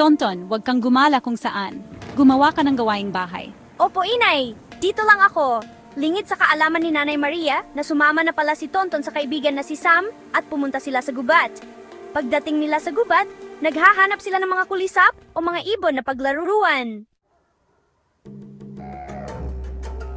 Tonton, huwag kang gumala kung saan. Gumawa ka ng gawaing bahay. Opo, inay. Dito lang ako. Lingid sa kaalaman ni Nanay Maria na sumama na pala si Tonton sa kaibigan na si Sam at pumunta sila sa gubat. Pagdating nila sa gubat, naghahanap sila ng mga kulisap o mga ibon na paglaruruan.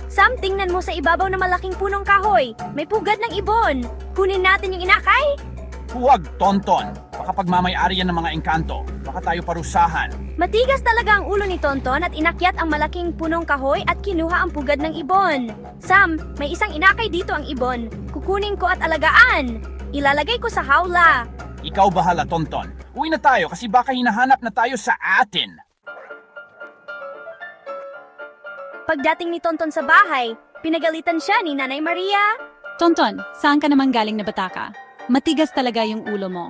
Sam, tingnan mo sa ibabaw ng malaking punong kahoy. May pugad ng ibon. Kunin natin yung inakay. Huwag, Tonton. Baka pagmamayari yan ng mga engkanto. Baka tayo parusahan. Matigas talaga ang ulo ni Tonton at inakyat ang malaking punong kahoy at kinuha ang pugad ng ibon. Sam, may isang inakay dito ang ibon. Kukunin ko at alagaan. Ilalagay ko sa hawla. Ikaw bahala, Tonton. Uwi na tayo kasi baka hinahanap na tayo sa atin. Pagdating ni Tonton sa bahay, pinagalitan siya ni Nanay Maria. Tonton, saan ka naman galing na bataka? Matigas talaga yung ulo mo.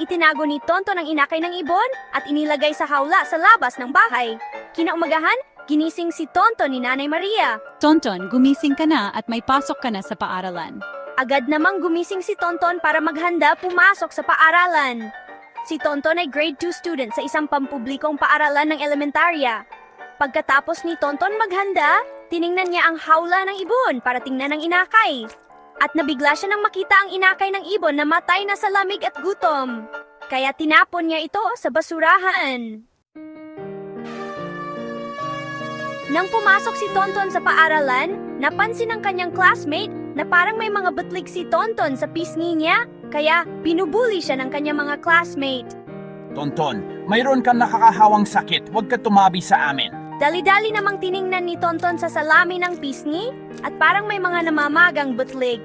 Itinago ni Tonton ang inakay ng ibon at inilagay sa hawla sa labas ng bahay. Kinaumagahan, ginising si Tonton ni Nanay Maria. Tonton, gumising ka na at may pasok ka na sa paaralan. Agad namang gumising si Tonton para maghanda pumasok sa paaralan. Si Tonton ay grade 2 student sa isang pampublikong paaralan ng elementarya. Pagkatapos ni Tonton maghanda, tiningnan niya ang hawla ng ibon para tingnan ang inakay. At nabigla siya nang makita ang inakay ng ibon na matay na sa lamig at gutom. Kaya tinapon niya ito sa basurahan. Nang pumasok si Tonton sa paaralan, napansin ng kanyang classmate na parang may mga butlig si Tonton sa pisngi niya, kaya pinubuli siya ng kanyang mga classmate. Tonton, mayroon kang nakakahawang sakit. Huwag ka tumabi sa amin. Dali-dali namang tiningnan ni Tonton sa salami ng pisngi at parang may mga namamagang butlig.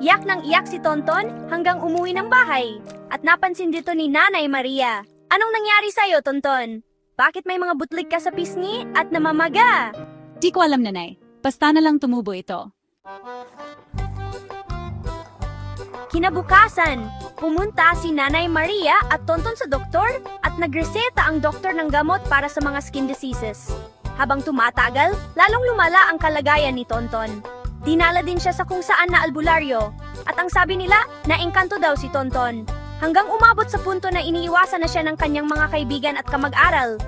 Iyak ng iyak si Tonton hanggang umuwi ng bahay at napansin dito ni Nanay Maria. Anong nangyari sa'yo, Tonton? Bakit may mga butlig ka sa pisngi at namamaga? Di ko alam, nanay. Basta na lang tumubo ito. Kinabukasan, pumunta si Nanay Maria at Tonton sa doktor at nagreseta ang doktor ng gamot para sa mga skin diseases. Habang tumatagal, lalong lumala ang kalagayan ni Tonton. Dinala din siya sa kung saan na albularyo at ang sabi nila, naengkanto daw si Tonton. Hanggang umabot sa punto na iniiwasan na siya ng kanyang mga kaibigan at kamag-aral.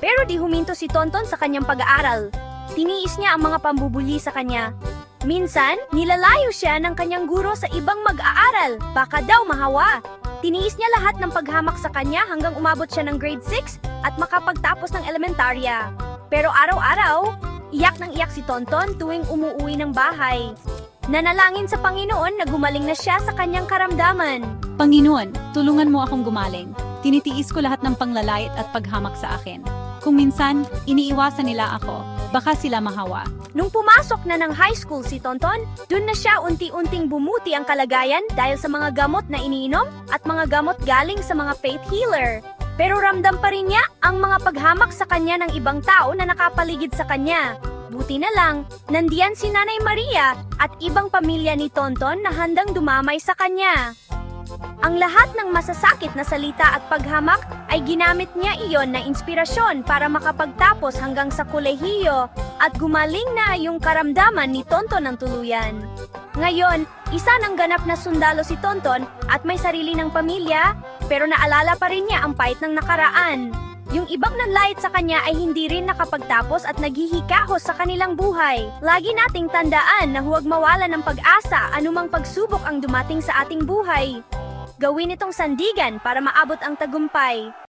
Pero di huminto si Tonton sa kanyang pag-aaral. Tiniis niya ang mga pambubuli sa kanya Minsan, nilalayo siya ng kanyang guro sa ibang mag-aaral, baka daw mahawa. Tiniis niya lahat ng paghamak sa kanya hanggang umabot siya ng grade 6 at makapagtapos ng elementarya. Pero araw-araw, iyak ng iyak si Tonton tuwing umuwi ng bahay. Nanalangin sa Panginoon na gumaling na siya sa kanyang karamdaman. Panginoon, tulungan mo akong gumaling. Tinitiis ko lahat ng panglalait at paghamak sa akin. Kung minsan, iniiwasan nila ako, baka sila mahawa. Nung pumasok na ng high school si Tonton, dun na siya unti-unting bumuti ang kalagayan dahil sa mga gamot na iniinom at mga gamot galing sa mga faith healer. Pero ramdam pa rin niya ang mga paghamak sa kanya ng ibang tao na nakapaligid sa kanya. Buti na lang, nandiyan si Nanay Maria at ibang pamilya ni Tonton na handang dumamay sa kanya. Ang lahat ng masasakit na salita at paghamak ay ginamit niya iyon na inspirasyon para makapagtapos hanggang sa kolehiyo at gumaling na yung karamdaman ni Tonton ng tuluyan. Ngayon, isa ng ganap na sundalo si Tonton at may sarili ng pamilya, pero naalala pa rin niya ang pait ng nakaraan. Yung ibang nanlait sa kanya ay hindi rin nakapagtapos at naghihikahos sa kanilang buhay. Lagi nating tandaan na huwag mawala ng pag-asa anumang pagsubok ang dumating sa ating buhay. Gawin itong sandigan para maabot ang tagumpay.